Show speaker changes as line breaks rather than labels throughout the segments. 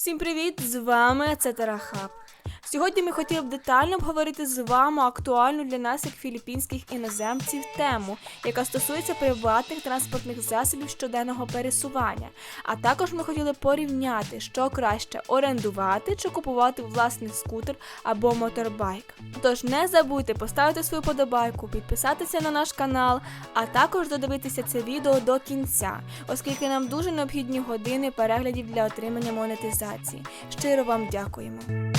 Всім привіт! З вами це Тарахаб. Сьогодні ми хотіли б детально обговорити з вами актуальну для нас, як філіппінських іноземців, тему, яка стосується приватних транспортних засобів щоденного пересування. А також ми хотіли порівняти, що краще орендувати чи купувати власний скутер або моторбайк. Тож не забудьте поставити свою подобайку, підписатися на наш канал, а також додивитися це відео до кінця, оскільки нам дуже необхідні години переглядів для отримання монетизації. Щиро вам дякуємо.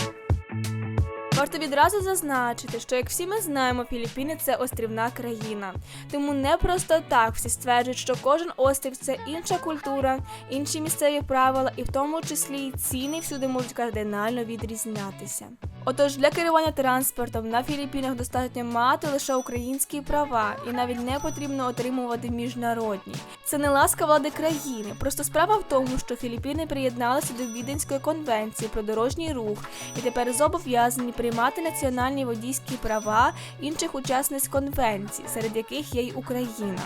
Варто відразу зазначити, що як всі ми знаємо, Філіппіни це острівна країна. Тому не просто так всі стверджують, що кожен острів це інша культура, інші місцеві правила, і в тому числі ціни всюди можуть кардинально відрізнятися. Отож, для керування транспортом на Філіппінах достатньо мати лише українські права, і навіть не потрібно отримувати міжнародні. Це не ласка влади країни. Просто справа в тому, що Філіппіни приєдналися до Віденської конвенції про дорожній рух і тепер зобов'язані приймати національні водійські права інших учасниць конвенції, серед яких є й Україна.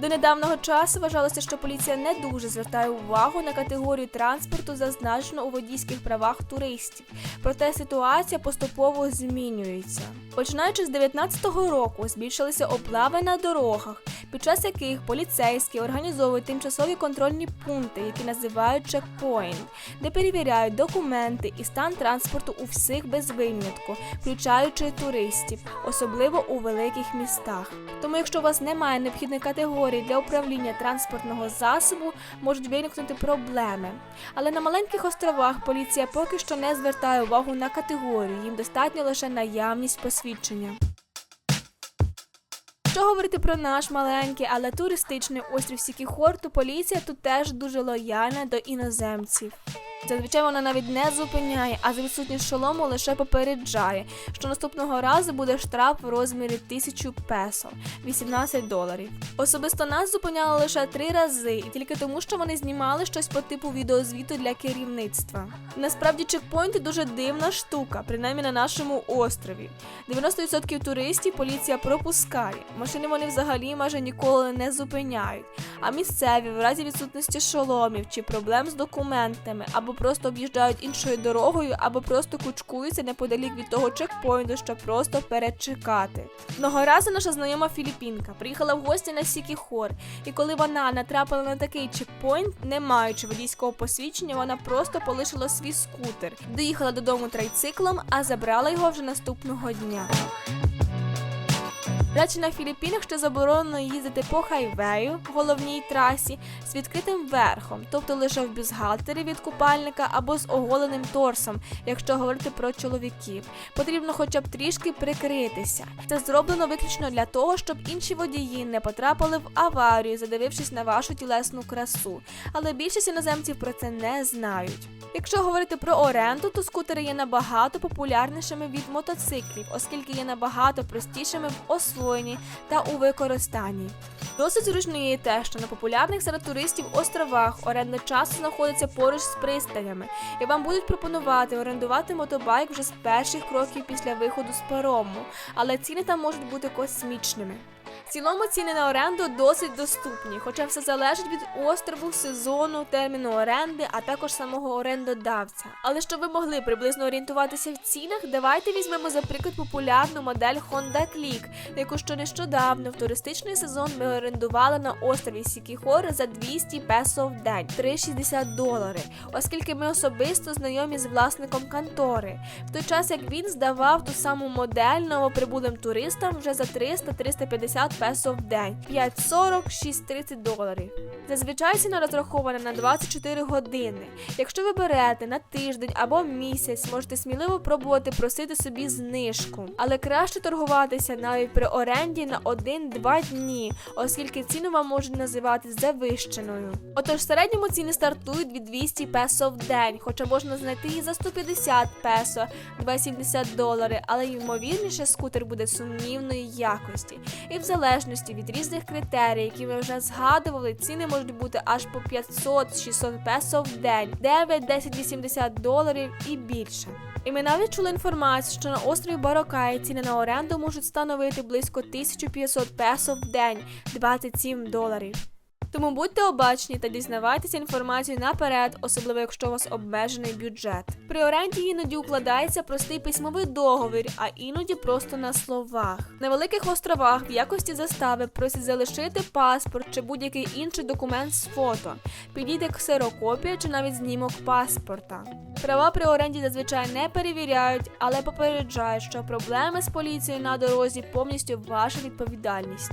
До недавнього часу вважалося, що поліція не дуже звертає увагу на категорію транспорту, зазначену у водійських правах туристів. Проте ситуація поступово змінюється. Починаючи з 2019 року, збільшилися облави на дорогах, під час яких поліцейські організовують тимчасові контрольні пункти, які називають чекпоінт, де перевіряють документи і стан транспорту у всіх без винятку, включаючи туристів, особливо у великих містах. Тому, якщо у вас немає необхідної категорії для управління транспортного засобу, можуть виникнути проблеми. Але на маленьких островах поліція поки що не звертає увагу на категорію, їм достатньо лише наявність посвідчення. Що говорити про наш маленький, але туристичний острів Сікіхор, то поліція тут теж дуже лояльна до іноземців. Зазвичай вона навіть не зупиняє, а за відсутність шолому лише попереджає, що наступного разу буде штраф в розмірі 1000 песо 18 доларів. Особисто нас зупиняли лише три рази, і тільки тому, що вони знімали щось по типу відеозвіту для керівництва. Насправді, чекпоінти дуже дивна штука, принаймні на нашому острові. 90% туристів поліція пропускає. Машини вони взагалі майже ніколи не зупиняють. А місцеві в разі відсутності шоломів чи проблем з документами або просто об'їжджають іншою дорогою, або просто кучкуються неподалік від того чекпоінту, щоб просто перечекати. Одного разу наша знайома Філіппінка приїхала в гості на Сікіхор, і коли вона натрапила на такий чекпоінт, не маючи водійського посвідчення, вона просто полишила свій скутер, доїхала додому трайциклом, а забрала його вже наступного дня. Речі на Філіппінах ще заборонено їздити по хайвею, головній трасі, з відкритим верхом, тобто лише в бюстгальтері від купальника або з оголеним торсом, якщо говорити про чоловіків. Потрібно хоча б трішки прикритися. Це зроблено виключно для того, щоб інші водії не потрапили в аварію, задивившись на вашу тілесну красу. Але більшість іноземців про це не знають. Якщо говорити про оренду, то скутери є набагато популярнішими від мотоциклів, оскільки є набагато простішими в освоєнні та у використанні. Досить зручно є те, що на популярних серед туристів островах оренда часу знаходиться поруч з пристанями, і вам будуть пропонувати орендувати мотобайк вже з перших кроків після виходу з парому, але ціни там можуть бути космічними. В цілому ціни на оренду досить доступні, хоча все залежить від острову, сезону, терміну оренди, а також самого орендодавця. Але щоб ви могли приблизно орієнтуватися в цінах, давайте візьмемо за приклад популярну модель Honda Click, яку ще нещодавно в туристичний сезон ми орендували на острові Сікіхор за 200 песо в день 3,60 долари, оскільки ми особисто знайомі з власником контори. В той час як він здавав ту саму модель новоприбулим туристам вже за 300-350 песо в день 5,40 6,30 доларів. Зазвичай ціна розрахована на 24 години. Якщо ви берете на тиждень або місяць, можете сміливо пробувати просити собі знижку, але краще торгуватися навіть при оренді на 1-2 дні, оскільки ціну вам можуть називати завищеною. Отож, в середньому ціни стартують від 200 песо в день, хоча можна знайти і за 150 песо 2,70 долари, але ймовірніше скутер буде сумнівної якості. І в залежності від різних критерій, які ми вже згадували, ціни можуть бути аж по 500-600 песо в день, 9-10-80 доларів і більше. І ми навіть чули інформацію, що на острові Барокай ціни на оренду можуть становити близько 1500 песо в день 27 доларів. Тому будьте обачні та дізнавайтеся інформацію наперед, особливо якщо у вас обмежений бюджет. При оренді іноді укладається простий письмовий договір, а іноді просто на словах. На великих островах в якості застави просять залишити паспорт чи будь-який інший документ з фото. Підійде ксерокопія чи навіть знімок паспорта. Права при оренді зазвичай не перевіряють, але попереджають, що проблеми з поліцією на дорозі повністю ваша відповідальність.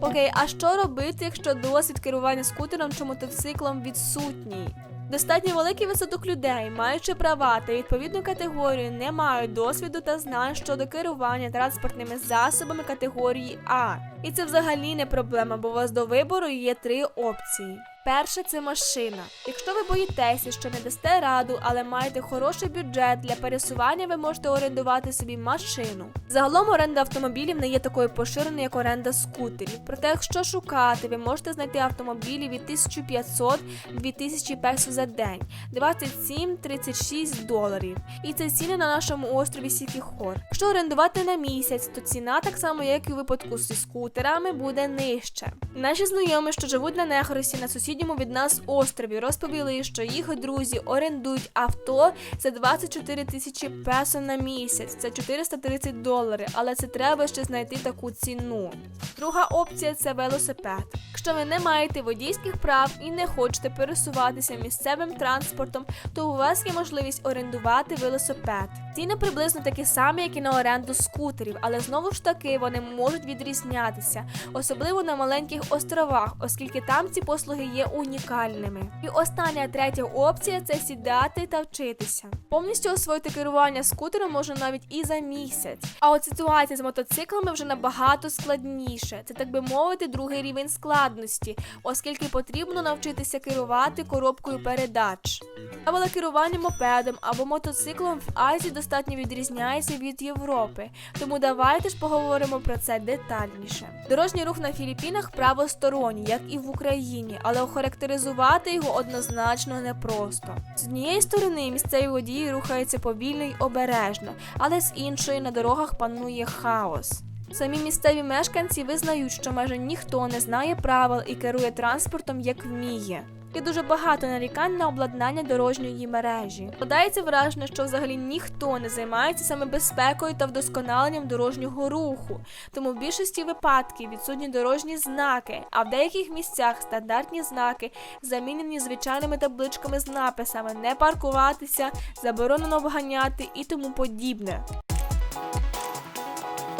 Окей, а що робити, якщо досвід керування скутером чи мотоциклом відсутній? Достатньо великий висоток людей, маючи права та відповідну категорію, не мають досвіду та знань щодо керування транспортними засобами категорії А. І це взагалі не проблема, бо у вас до вибору є три опції. Перше це машина. Якщо ви боїтеся, що не дасте раду, але маєте хороший бюджет для пересування, ви можете орендувати собі машину. Загалом оренда автомобілів не є такою поширеною, як оренда скутерів. Проте, якщо шукати, ви можете знайти автомобілі від 1500-2000 песо за день, 27-36 доларів. І це ціни на нашому острові Сікіхор. Якщо орендувати на місяць, то ціна так само, як і у випадку зі скутерами, буде нижче. Наші знайомі, що живуть на Нехросі на сусідньому від нас острові, розповіли, що їх друзі орендують авто за 24 тисячі песо на місяць. Це 430 доларів, але це треба ще знайти таку ціну. Друга опція це велосипед. Якщо ви не маєте водійських прав і не хочете пересуватися місцевим транспортом, то у вас є можливість орендувати велосипед. Ціни приблизно такі самі, як і на оренду скутерів, але знову ж таки вони можуть відрізнятися, особливо на маленьких островах, оскільки там ці послуги є унікальними. І остання третя опція це сідати та вчитися. Повністю освоїти керування скутером можна навіть і за місяць. А от ситуація з мотоциклами вже набагато складніше. Це так би мовити, другий рівень складності, оскільки потрібно навчитися керувати коробкою передач. Правила керування мопедом або мотоциклом в Азії достатньо відрізняється від Європи, тому давайте ж поговоримо про це детальніше. Дорожній рух на Філіппінах правосторонній, як і в Україні, але охарактеризувати його однозначно непросто. З однієї сторони місцеві водії рухаються повільно й обережно, але з іншої на дорогах панує хаос. Самі місцеві мешканці визнають, що майже ніхто не знає правил і керує транспортом як вміє. Є дуже багато нарікань на обладнання дорожньої мережі. Подається враження, що взагалі ніхто не займається саме безпекою та вдосконаленням дорожнього руху. Тому в більшості випадків відсутні дорожні знаки, а в деяких місцях стандартні знаки замінені звичайними табличками з написами не паркуватися, заборонено обганяти і тому подібне.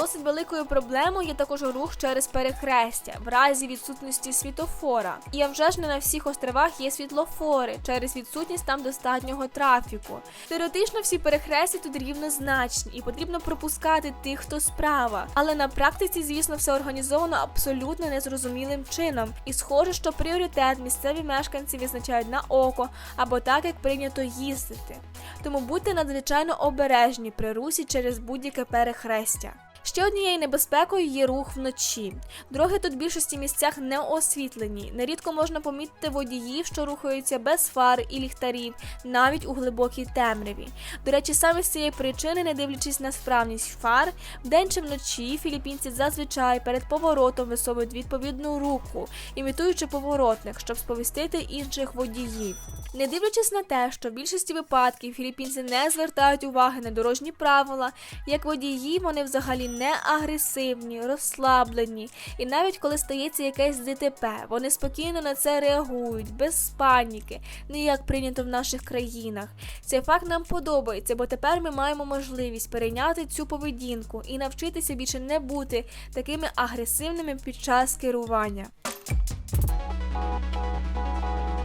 Досить великою проблемою є також рух через перехрестя в разі відсутності світофора. І а вже ж не на всіх островах є світлофори через відсутність там достатнього трафіку. Теоретично всі перехрестя тут рівнозначні і потрібно пропускати тих, хто справа. Але на практиці, звісно, все організовано абсолютно незрозумілим чином. І схоже, що пріоритет місцеві мешканці визначають на око або так, як прийнято їздити. Тому будьте надзвичайно обережні при русі через будь-яке перехрестя. Ще однією небезпекою є рух вночі. Дороги тут в більшості місцях не освітлені. Нерідко можна помітити водіїв, що рухаються без фар і ліхтарів, навіть у глибокій темряві. До речі, саме з цієї причини, не дивлячись на справність фар, вдень чи вночі філіппінці зазвичай перед поворотом висовують відповідну руку, імітуючи поворотник, щоб сповістити інших водіїв. Не дивлячись на те, що в більшості випадків філіппінці не звертають уваги на дорожні правила, як водії вони взагалі не агресивні, розслаблені, і навіть коли стається якесь ДТП, вони спокійно на це реагують, без паніки, не як прийнято в наших країнах. Цей факт нам подобається, бо тепер ми маємо можливість перейняти цю поведінку і навчитися більше не бути такими агресивними під час керування.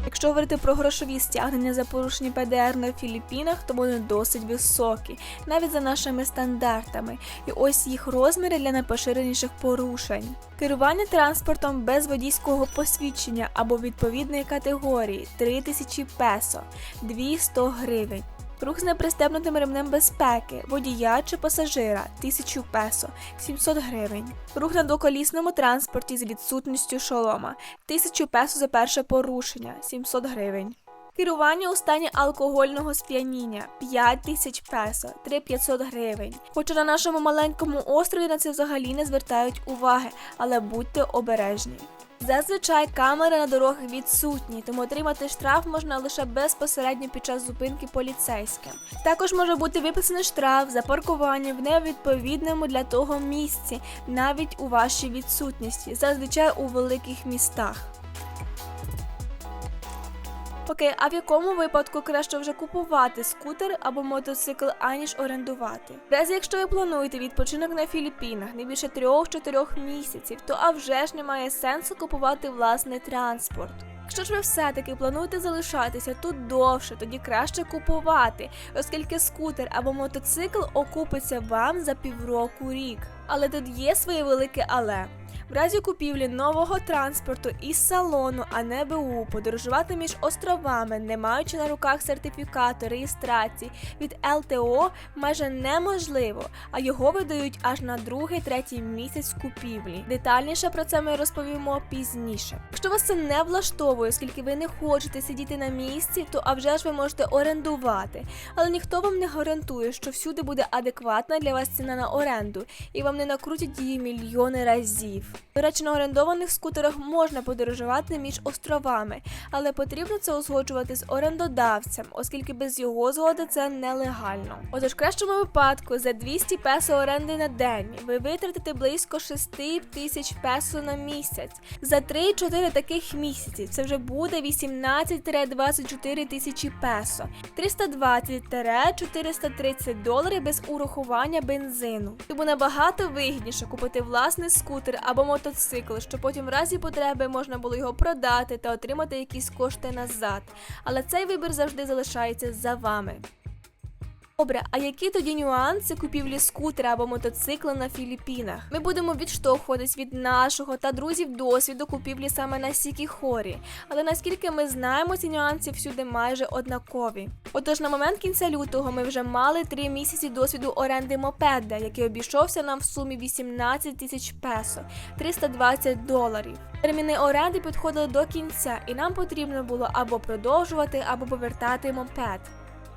Якщо говорити про грошові стягнення за порушення ПДР на Філіппінах, то вони досить високі, навіть за нашими стандартами. І ось їх розміри для найпоширеніших порушень. Керування транспортом без водійського посвідчення або відповідної категорії 3000 песо, 200 гривень. Рух з непристебнутим ремнем безпеки, водія чи пасажира 1000 песо 700 гривень. Рух на двоколісному транспорті з відсутністю шолома 1000 песо за перше порушення 700 гривень. Керування у стані алкогольного сп'яніння 5 тисяч песо, 3500 гривень. Хоча на нашому маленькому острові на це взагалі не звертають уваги, але будьте обережні. Зазвичай камери на дорогах відсутні, тому отримати штраф можна лише безпосередньо під час зупинки поліцейським. Також може бути виписаний штраф за паркування в невідповідному для того місці, навіть у вашій відсутності, зазвичай у великих містах. Окей, а в якому випадку краще вже купувати скутер або мотоцикл, аніж орендувати? Разі, якщо ви плануєте відпочинок на Філіппінах не більше 3-4 місяців, то а вже ж немає сенсу купувати власний транспорт. Якщо ж ви все-таки плануєте залишатися тут довше, тоді краще купувати, оскільки скутер або мотоцикл окупиться вам за півроку рік. Але тут є своє велике але. В разі купівлі нового транспорту із салону, а не БУ, подорожувати між островами, не маючи на руках сертифікату реєстрації від ЛТО, майже неможливо, а його видають аж на другий третій місяць купівлі. Детальніше про це ми розповімо пізніше. Якщо вас це не влаштовує, оскільки ви не хочете сидіти на місці, то а вже ж ви можете орендувати. Але ніхто вам не гарантує, що всюди буде адекватна для вас ціна на оренду, і вам не накрутять її мільйони разів. До речі, на орендованих скутерах можна подорожувати між островами, але потрібно це узгоджувати з орендодавцем, оскільки без його згоди це нелегально. Отож, в кращому випадку за 200 песо оренди на день ви витратите близько 6 тисяч песо на місяць. За 3-4 таких місяці це вже буде 18-24 тисячі песо, 320-430 доларів без урахування бензину. Тому набагато вигідніше купити власний скутер або мотоцикл, щоб потім в разі потреби можна було його продати та отримати якісь кошти назад. Але цей вибір завжди залишається за вами. Добре, а які тоді нюанси купівлі скутера або мотоцикла на Філіппінах? Ми будемо відштовхуватись від нашого та друзів досвіду купівлі саме на Сікіхорі. Але наскільки ми знаємо, ці нюанси всюди майже однакові. Отож, на момент кінця лютого ми вже мали три місяці досвіду оренди мопеда, який обійшовся нам в сумі 18 тисяч песо, 320 доларів. Терміни оренди підходили до кінця, і нам потрібно було або продовжувати, або повертати мопед.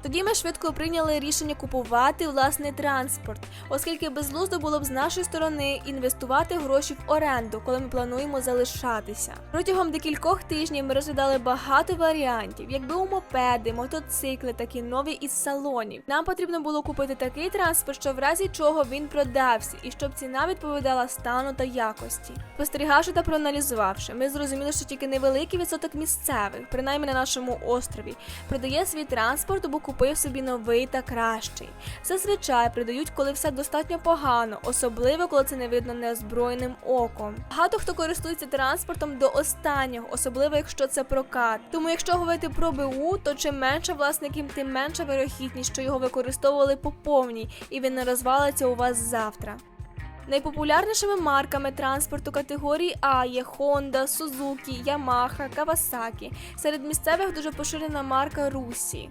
Тоді ми швидко прийняли рішення купувати власний транспорт, оскільки безглуздо було б з нашої сторони інвестувати гроші в оренду, коли ми плануємо залишатися. Протягом декількох тижнів ми розглядали багато варіантів, якби у мопеди, мотоцикли, так і нові із салонів. Нам потрібно було купити такий транспорт, що в разі чого він продався, і щоб ціна відповідала стану та якості. Спостерігавши та проаналізувавши, ми зрозуміли, що тільки невеликий відсоток місцевих, принаймні на нашому острові, продає свій транспорт або купив собі новий та кращий. Зазвичай продають, коли все достатньо погано, особливо коли це не видно неозброєним оком. Багато хто користується транспортом до останнього, особливо якщо це прокат. Тому, якщо говорити про БУ, то чим менше власників, тим менша вирохідність, що його використовували по повній, і він не розвалиться у вас завтра. Найпопулярнішими марками транспорту категорії А є Honda, Suzuki, Yamaha, Kawasaki. Серед місцевих дуже поширена марка Русі.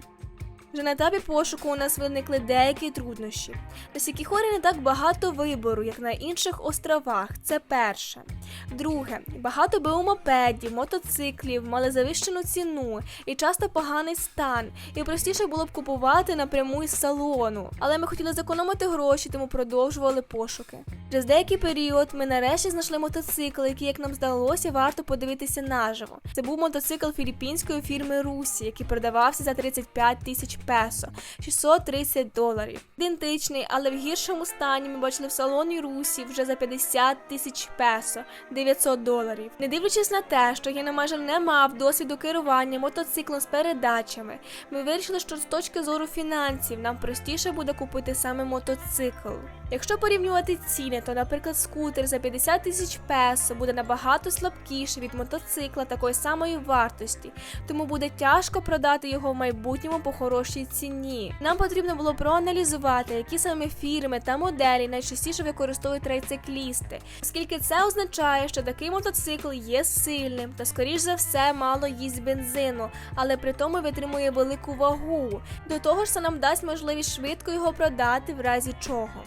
Вже на етапі пошуку у нас виникли деякі труднощі. На Сікіхорі не так багато вибору, як на інших островах. Це перше. Друге, багато БУ мопедів, мотоциклів мали завищену ціну і часто поганий стан, і простіше було б купувати напряму із салону. Але ми хотіли зекономити гроші, тому продовжували пошуки. Через деякий період ми нарешті знайшли мотоцикл, який, як нам здалося, варто подивитися наживо. Це був мотоцикл філіппінської фірми Русі, який продавався за 35 тисяч песо, 630 доларів. Ідентичний, але в гіршому стані ми бачили в салоні Русі вже за 50 тисяч песо, 900 доларів. Не дивлячись на те, що я майже не мав досвіду керування мотоциклом з передачами, ми вирішили, що з точки зору фінансів нам простіше буде купити саме мотоцикл. Якщо порівнювати ціни, то, наприклад, скутер за 50 тисяч песо буде набагато слабкіший від мотоцикла такої самої вартості, тому буде тяжко продати його в майбутньому по хорошій ціні. Нам потрібно було проаналізувати, які саме фірми та моделі найчастіше використовують трайциклісти, оскільки це означає, що такий мотоцикл є сильним та, скоріш за все, мало їсть бензину, але при тому витримує велику вагу. До того ж, це нам дасть можливість швидко його продати в разі чого.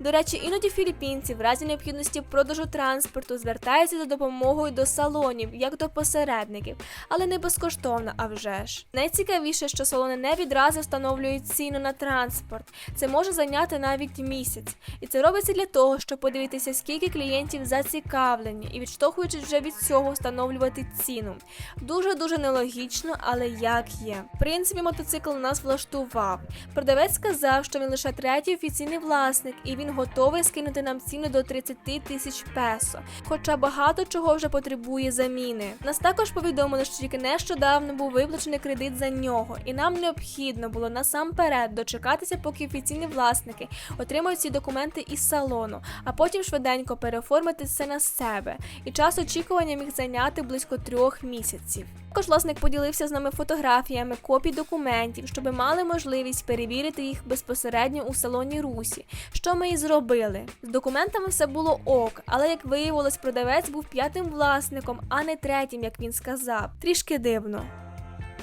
До речі, іноді філіппінці в разі необхідності продажу транспорту звертаються за допомогою до салонів, як до посередників, але не безкоштовно, а вже ж. Найцікавіше, що салони не відразу встановлюють ціну на транспорт. Це може зайняти навіть місяць, і це робиться для того, щоб подивитися, скільки клієнтів зацікавлені, і відштовхуючись вже від цього, встановлювати ціну. Дуже дуже нелогічно, але як є. В принципі, мотоцикл нас влаштував. Продавець сказав, що він лише третій офіційний власник, і він готовий скинути нам ціну до 30 тисяч песо. Хоча багато чого вже потребує заміни. Нас також повідомили, що тільки нещодавно був виплачений кредит за нього, і нам необхідно було насамперед дочекатися, поки офіційні власники отримають ці документи із салону, а потім швиденько переоформити це на себе. І час очікування міг зайняти близько трьох місяців. Також власник поділився з нами фотографіями копій документів, щоб мали можливість перевірити їх безпосередньо у салоні Русі. Що ми і зробили. З документами все було ок, але як виявилось, продавець був п'ятим власником, а не третім, як він сказав. Трішки дивно.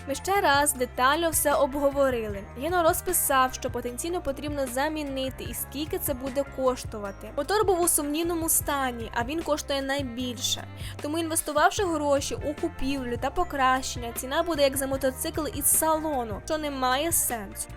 Ми ще раз детально все обговорили. Єно розписав, що потенційно потрібно замінити і скільки це буде коштувати. Мотор був у сумнівному стані, а він коштує найбільше. Тому інвестувавши гроші у купівлю та покращення, ціна буде як за мотоцикл із салону, що не має сенсу.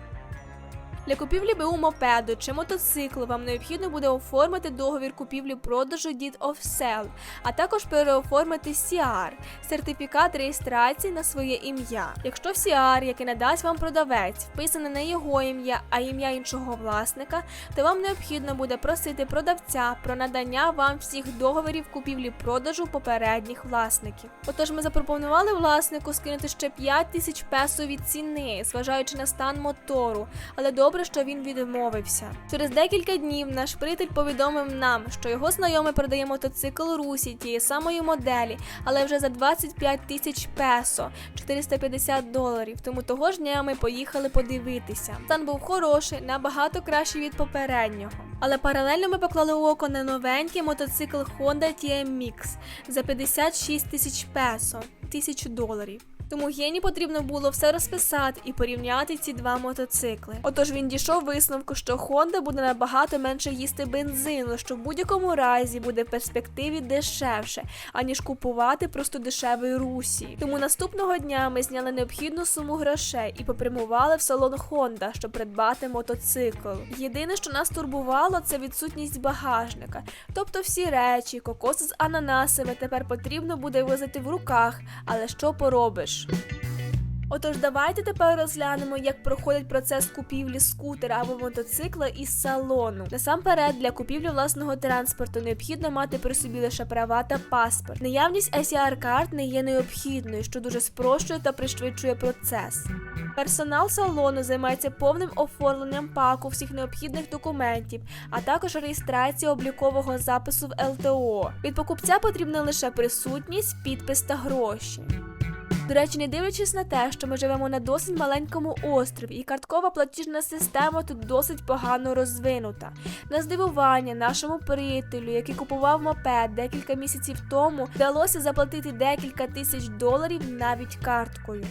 Для купівлі БУ мопеду чи мотоциклу вам необхідно буде оформити договір купівлі-продажу Deed of Sale, а також переоформити CR – сертифікат реєстрації на своє ім'я. Якщо CR, який надасть вам продавець, вписане не його ім'я, а ім'я іншого власника, то вам необхідно буде просити продавця про надання вам всіх договорів купівлі-продажу попередніх власників. Отож, ми запропонували власнику скинути ще 5 тисяч песо від ціни, зважаючи на стан мотору, але добре, що він відмовився. Через декілька днів наш приятель повідомив нам, що його знайомий продає мотоцикл Русі тієї самої моделі, але вже за 25 тисяч песо, 450 доларів. Тому того ж дня ми поїхали подивитися. Стан був хороший, набагато кращий від попереднього. Але паралельно ми поклали око на новенький мотоцикл Honda TMX за 56 тисяч песо, тисячу доларів. Тому Гені потрібно було все розписати і порівняти ці два мотоцикли. Отож він дійшов висновку, що Honda буде набагато менше їсти бензину, що в будь-якому разі буде в перспективі дешевше, аніж купувати просто дешевий русі. Тому наступного дня ми зняли необхідну суму грошей і попрямували в салон Honda, щоб придбати мотоцикл. Єдине, що нас турбувало, це відсутність багажника. Тобто всі речі, кокоси з ананасами тепер потрібно буде возити в руках, але що поробиш? Отож, давайте тепер розглянемо, як проходить процес купівлі скутера або мотоцикла із салону. Насамперед, для купівлі власного транспорту необхідно мати при собі лише права та паспорт. Наявність ICR карт не є необхідною, що дуже спрощує та пришвидшує процес. Персонал салону займається повним оформленням паку всіх необхідних документів, а також реєстрація облікового запису в ЛТО. Від покупця потрібна лише присутність, підпис та гроші. До речі, не дивлячись на те, що ми живемо на досить маленькому острові, і карткова платіжна система тут досить погано розвинута. На здивування нашому приятелю, який купував мопед декілька місяців тому, вдалося заплатити декілька тисяч доларів навіть карткою.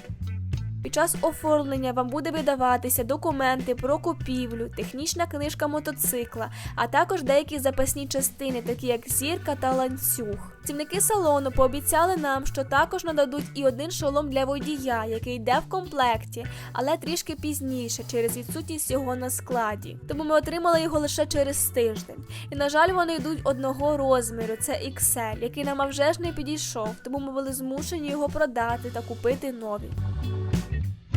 Під час оформлення вам буде видаватися документи про купівлю, технічна книжка мотоцикла, а також деякі запасні частини, такі як зірка та ланцюг. Працівники салону пообіцяли нам, що також нададуть і один шолом для водія, який йде в комплекті, але трішки пізніше через відсутність його на складі. Тому ми отримали його лише через тиждень. І на жаль, вони йдуть одного розміру, це XL, який нам вже ж не підійшов, тому ми були змушені його продати та купити нові.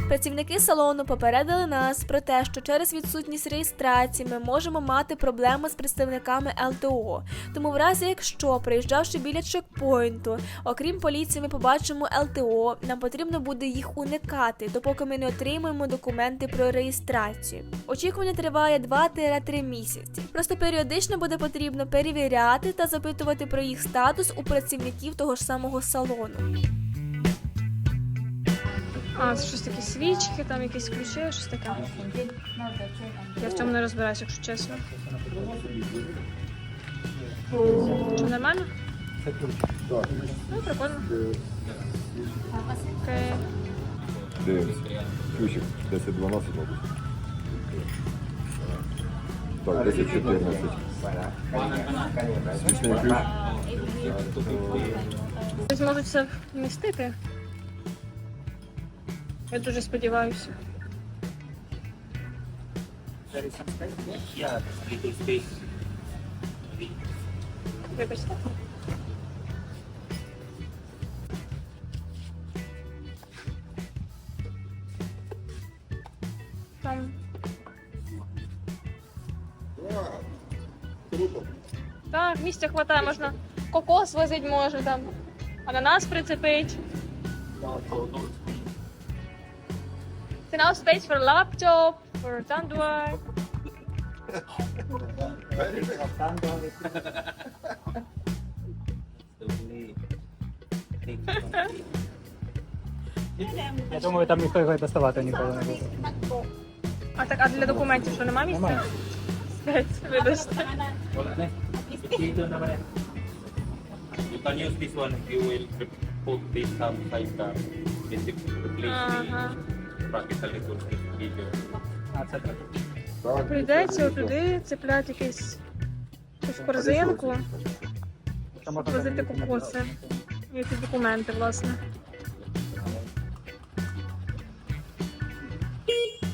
Працівники салону попередили нас про те, що через відсутність реєстрації ми можемо мати проблеми з представниками ЛТО. Тому, в разі якщо, приїжджавши біля чекпоінту, окрім поліції, ми побачимо ЛТО, нам потрібно буде їх уникати, допоки ми не отримаємо документи про реєстрацію. Очікування триває 2-3 місяці. Просто періодично буде потрібно перевіряти та запитувати про їх статус у працівників того ж самого салону.
А, це щось таке свічки, там якісь ключі, щось таке. Я в цьому не розбираюся, якщо чесно. Що нормально? Ну, прикольно. Окей.
Дивимося. Ключик 10-12, мабуть. Так, 10-14. Смішний ключ.
Десь можуть все вмістити. Я дуже сподіваюся. Вибачте. Так, місця хватає, можна кокос возить може там. Ананас прицепить. It's enough space for laptop, for tandoor.
Я думаю, там ніхто його доставати ніколи не буде.
А так, а для документів що немає місця?
Немає.
Спець, Вибачте.
Dito naman yan. You can use this one if you will put this outside the basic place
Ага.
Так.
Так,
Прийдеться туди цепляти якийсь якусь корзинку,
Що можна
возити кокоси. І ці документи, власне.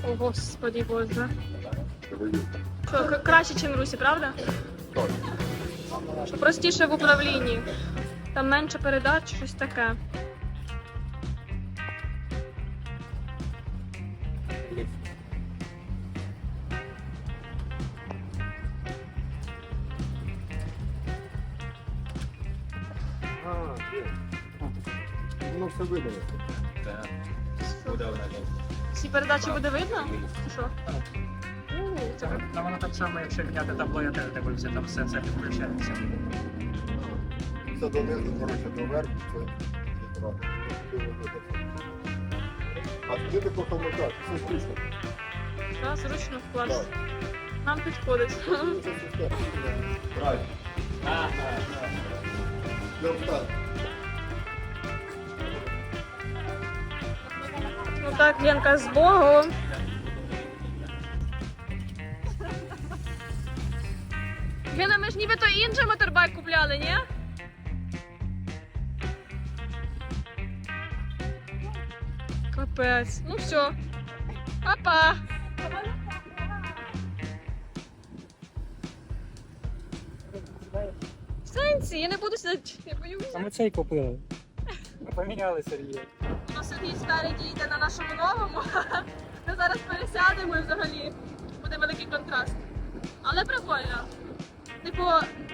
О, господі боже. Що, краще, ніж в Русі, правда? Що простіше в управлінні. Там менше передач, щось таке.
А, є. Воно все видно.
Go down again.
Всі передачі буде видно? Чи Що?
Це ну, воно так само, якщо міняти табло, я теж дивився, там все це підключається.
Це донизу, коротше, доверху, це А туди ти похомикав, все штучно.
Так, зручно вкласти.
Так.
Нам підходить.
Це система. Правильно. Льовка.
Ну так, Ленка, з Богом. Лена, ми ж нібито інший моторбайк купляли, ні? Капець. Ну все. Папа. В сенсі, я не буду сидіти, я боюся.
А ми цей купили. Ми поміняли Сергія.
Ну, Сергій спереді йде на нашому новому. Ми зараз пересядемо і взагалі буде великий контраст. Але прикольно. Типу,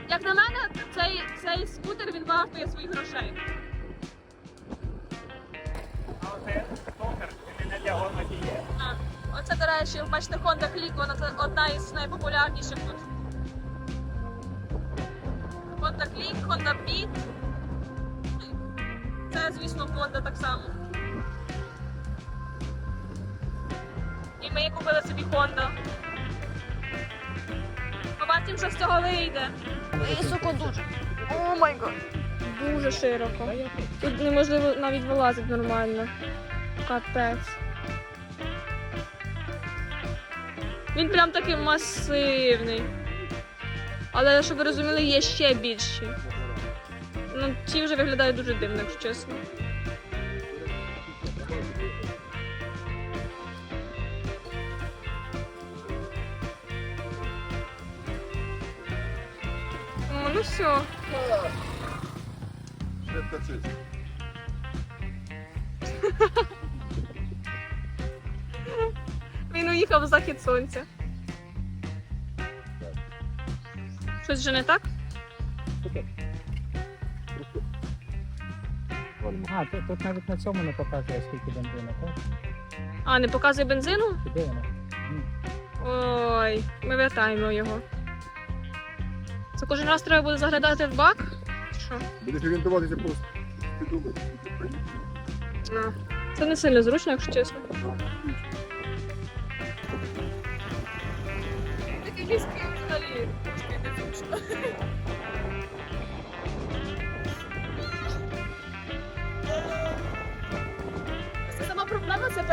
як на мене, цей, цей скутер він вартує своїх грошей.
А оце токар, він не для гонки є.
Оце, до речі, бачите, Honda Click, вона одна із найпопулярніших тут. Honda Click, Honda Beat. Це, звісно, Honda так само. І ми купили собі Honda. Побачимо, що з цього вийде. Високо дуже. О май гад. Дуже широко. Тут неможливо навіть вилазити нормально. Капець. Він прям такий масивний. Але щоб ви розуміли, є ще більші. Ну, ті вже виглядають дуже дивно, якщо чесно. О, ну все.
Швидко чисто.
Він уїхав в захід сонця. Щось вже не так?
А, тут, тут навіть на цьому не показує, скільки бензину, так?
А, не показує бензину?
Де воно?
Ой, ми вертаємо його. Це кожен раз треба буде заглядати в бак? Чи Що?
Будеш орієнтуватися просто. Ти думаєш, ти приїдеш.
А, Це не сильно зручно, якщо чесно. Такий візки взагалі трошки незручно. Це сама проблема це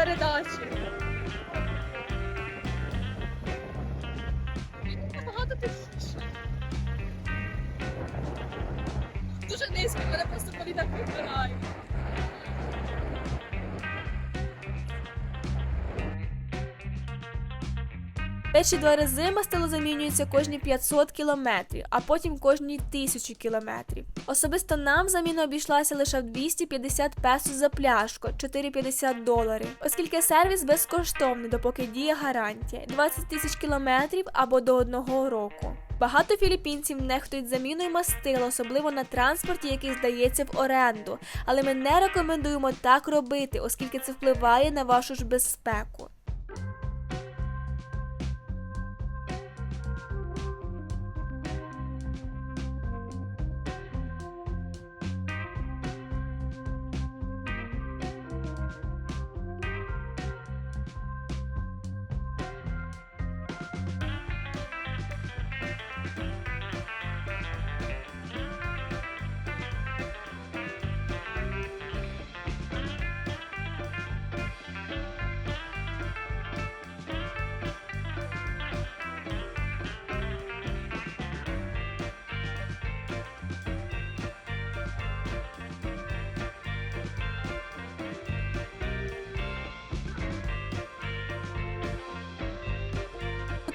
Перші два рази мастило замінюється кожні 500 кілометрів, а потім кожні 1000 кілометрів. Особисто нам заміна обійшлася лише в 250 песо за пляшку, 4,50 доларів, оскільки сервіс безкоштовний, допоки діє гарантія 20 тисяч кілометрів або до одного року. Багато філіппінців нехтують заміною мастила, особливо на транспорті, який здається в оренду. Але ми не рекомендуємо так робити, оскільки це впливає на вашу ж безпеку.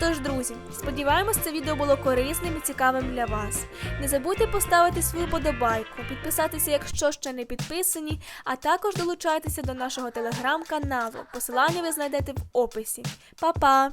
Тож, друзі, сподіваємось, це відео було корисним і цікавим для вас. Не забудьте поставити свою подобайку, підписатися, якщо ще не підписані, а також долучайтеся до нашого телеграм-каналу. Посилання ви знайдете в описі. Па-па!